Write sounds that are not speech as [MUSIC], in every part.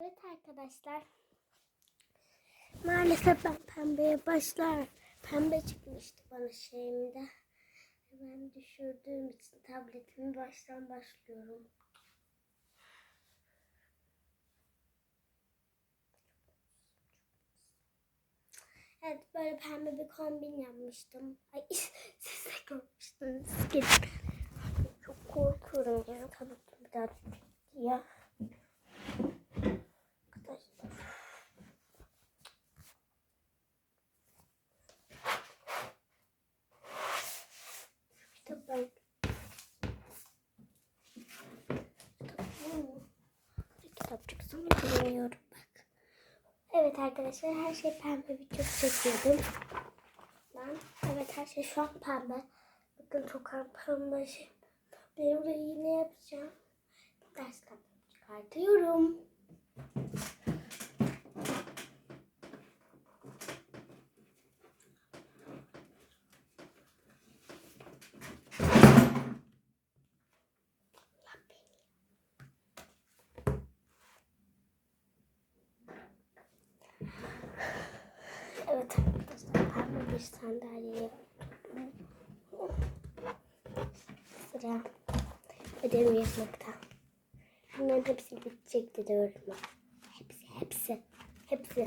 Evet arkadaşlar. Maalesef ben pembeye başlar. Pembe çıkmıştı bana şeyimde. Ben düşürdüğüm için tabletimi baştan başlıyorum. Evet böyle pembe bir kombin yapmıştım. Ay [LAUGHS] siz de görmüştünüz. Çok korkuyorum. Tabii bir daha ya. Arkadaşlar. İşte ben. Kitapçık sana bilmiyorum bak. Evet arkadaşlar her şey pembe çok çekiyordum. Ben evet her şey şu an pembe. Bakın çok pembe şey. Ben orayı yine yapacağım. Ders kitabımı çıkartıyorum. Evet pembe bir sandalye sıra ödev yapmakta. Bunların hepsi bitecek dedi öğretmen. Hepsi hepsi hepsi.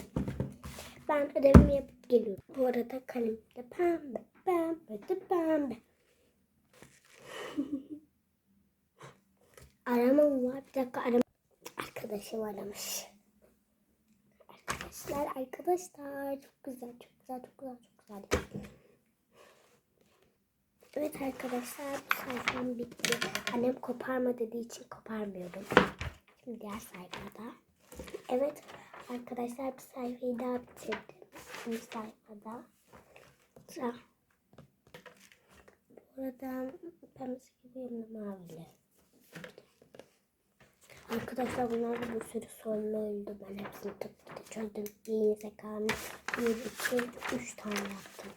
Ben ödevimi yapıp geliyorum. Bu arada kalem de pembe pembe de pembe. [LAUGHS] Aramam var. Bir dakika aram. Arkadaşım aramış. Arkadaşlar arkadaşlar çok güzel çok güzel çok güzel çok güzel. Evet arkadaşlar bu sayfam bitti. Annem koparma dediği için koparmıyorum. Şimdi diğer sayfada. Evet arkadaşlar bir sayfayı daha bitirdim. Bu sayfada. Sıra. Bu arada pembesi gibi mavili. Arkadaşlar bunlar da bir sürü sorun öldü. Ben hepsini tık tık çözdüm. Bir zekamı bir, iki, üç tane yaptım.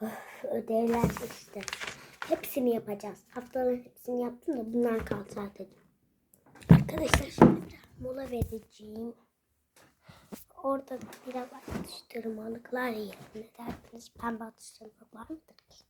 Öf, ödevler işte. Hepsini yapacağız. Haftanın hepsini yaptım da bunlar kalacak dedim. Arkadaşlar şimdi biraz mola vereceğim. Orada biraz atıştırmalıklar yiyelim. Ne dersiniz? Pembe atıştırmalık var mıdır ki?